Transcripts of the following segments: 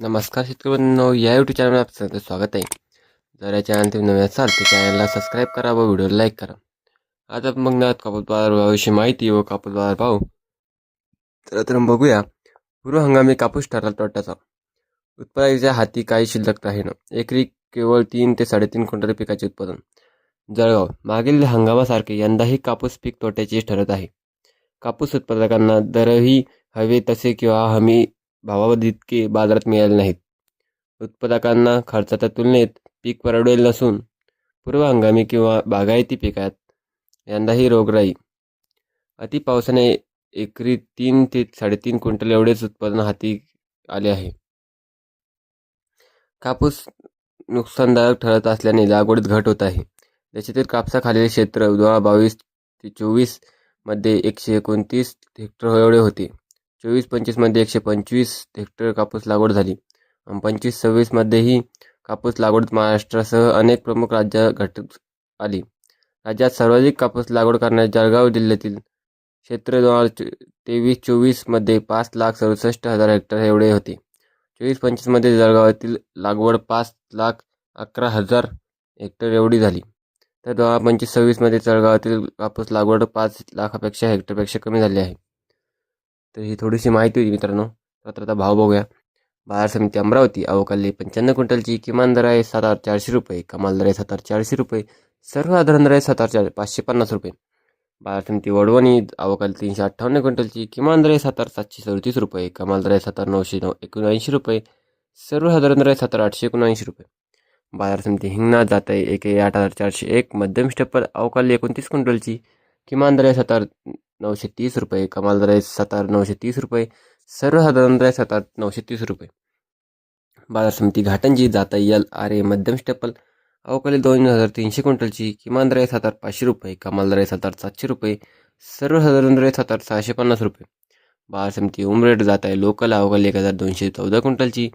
नमस्कार शेतकरी या यूट्यूब चॅनलवर आपलं स्वागत आहे. जर या चॅनल तुम्ही नवीन असाल तर चॅनलला सबस्क्राईब करा व व्हिडिओला लाईक करा. आज आपण बघणार आहोत कापूस बाजारभावाविषयी माहिती व कापूस बाजारभाव तर तर बघूया पूर्व हंगामी कापूस ठरला तोट्याचा. उत्पादनाच्या हाती काही शिल्लक राहीन एकरी केवळ तीन ते साडेतीन क्विंटल पिकाचे उत्पादन. जळगाव मागील हंगामासारखे यंदाही कापूस पीक तोट्याचे ठरत आहे. कापूस उत्पादकांना दरही हवे तसे किंवा हमी भावावर इतके बाजारात मिळाले नाहीत. उत्पादकांना खर्चाच्या तुलनेत पीक परवडेल नसून पूर्व हंगामी किंवा बागायती पिकात यंदाही रोगराई. अति पावसाने एकरी तीन ते साडेतीन क्विंटल एवढेच उत्पादन हाती आले आहे. कापूस नुकसानदायक ठरत असल्याने लागवडीत घट होत आहे. देशातील कापसाखालील क्षेत्र दोन हजार बावीस ते चोवीसमध्ये एकशे एकोणतीस हेक्टर एवढे होते. चोवीस पंचवीसमध्ये एकशे पंचवीस हेक्टर कापूस लागवड झाली. आणि पंचवीस सव्वीसमध्येही कापूस लागवड महाराष्ट्रासह अनेक प्रमुख राज्यात घटक आली. राज्यात सर्वाधिक कापूस लागवड करणारे जळगाव जिल्ह्यातील क्षेत्र दोन हजार तेवीस चोवीसमध्ये पाच लाख सदुसष्ट हजार हेक्टर एवढे होते. चोवीस पंचवीसमध्ये जळगावातील लागवड पाच लाख अकरा हजार हेक्टर एवढी झाली. तर दोन हजार पंचवीस सव्वीसमध्ये जळगावातील कापूस लागवड पाच लाखापेक्षा हेक्टरपेक्षा कमी झाली आहे. तर ही थोडीशी माहिती होती मित्रांनो. तर आता भाव बघूया. बाजार समिती अमरावती अवकाली पंच्याण्णव क्विंटलची किमान दर आहे सात हजार चारशे रुपये कमाल दर आहे सात हजार चारशे रुपये सर्वसाधारण दर आहे सात हजार चार पाचशे पन्नास रुपये. बाजार समिती वडवणी अवकाली तीनशे अठ्ठावन्न क्विंटलची किमान दर आहे सात हजार सातशे सदतीस रुपये कमाल दर आहे सात हजार नऊशे नऊ एकोणऐंशी रुपये सर्वसाधारण दर आहे सात हजार आठशे एकोणऐंशी रुपये. बाजार समिती हिंगणा जात आहे एक आठ हजार चारशे एक मध्यम स्टेपल अवकाली एकोणतीस क्विंटलची किमान दर आहे सात हजार नऊशे तीस रुपये कमाल दर आहे नऊशे तीस रुपये सर्वसाधारण दर आहे नऊशे तीस रुपये. बाजार समिती घाटंजी जाता यल आर ए मध्यम स्टेपल अवकाली दोन हजार तीनशे क्विंटलची किमान दर आहे पाचशे रुपये कमाल दर आहे सातशे रुपये सर्वसाधारण दर आहे सहाशे पन्नास रुपये. बाजार समिती उमरेड जात आहे लोकल अवकाली एक हजार दोनशे चौदा क्विंटलची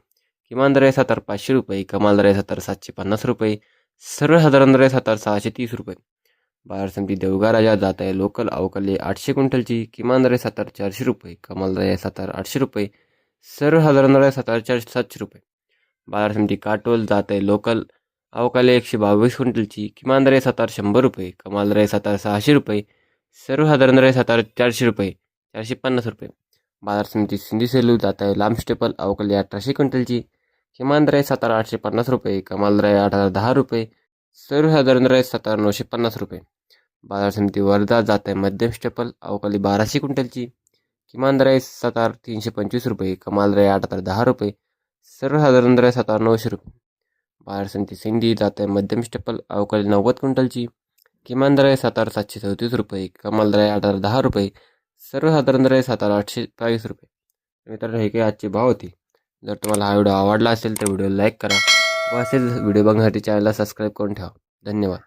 किमान दर आहे पाचशे रुपये कमाल दर आहे सातशे पन्नास रुपये सर्वसाधारण दर आहे सहाशे तीस रुपये. बाहेर समजी देवगा राजा जात आहे. लोकल अवकाली आठशे क्विंटलची किमान दर सातार चारशे रुपये कमाल दर सातार आठशे रुपये सर्वसाधारण दर सातार सात चारशे सातशे रुपये. बाजार समिती काटोल जात आहे. लोकल अवकाली एकशे बावीस क्विंटलची किमान दर सातार शंभर रुपये कमाल दर सहाशे रुपये सर्वसाधारण दर सातार चारशे रुपये चारशे पन्नास रुपये. बाजार समिती सिंधी सेलू जात आहे. लांब स्टेपल अवकाली अठराशे क्विंटलची किमान दर सातार आठशे पन्नास रुपये कमाल दर आठ हजार दहा रुपये सर्वसाधारण दर सातार नऊशे पन्नास रुपये. बाजार समिती वर्धा जात आहे मध्यम स्टेपल अवकाली बाराशे क्विंटलची. किमान दर आहे सात हजार तीनशे पंचवीस रुपये कमाल दर आहे आठ हजार दहा रुपये सर्वसाधारण दर आहे सात हजार नऊशे रुपये. बाजार समिती सिंधी जात आहे मध्यम स्टेपल अवकाली नव्वद क्विंटलची. किमान दर आहे सात हजार सातशे चौतीस रुपये कमाल दर आहे आठ हजार दहा रुपये सर्वसाधारण दर आहे सात हजार आठशे चाळीस रुपये. मित्रांनो हे काही आजची भाव होती. जर तुम्हाला हा व्हिडिओ आवडला असेल तर व्हिडिओ लाईक करा व असेच व्हिडिओ बघण्यासाठी चॅनलला सबस्क्राईब करून ठेवा. धन्यवाद.